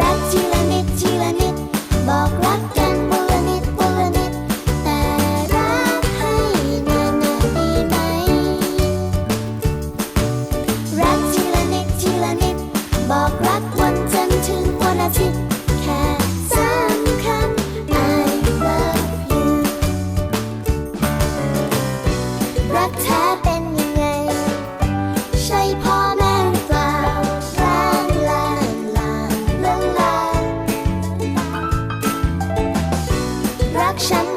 รักทีละนิดทีละนิด บอกรักกันวัละนิดวัละนิด แต่รักให้นานนดีไหม รักทีละนิดทีละนิด บอกรักวันจนถึงวันอาทิตย์ แค่สามคำ I love you รักแท 山。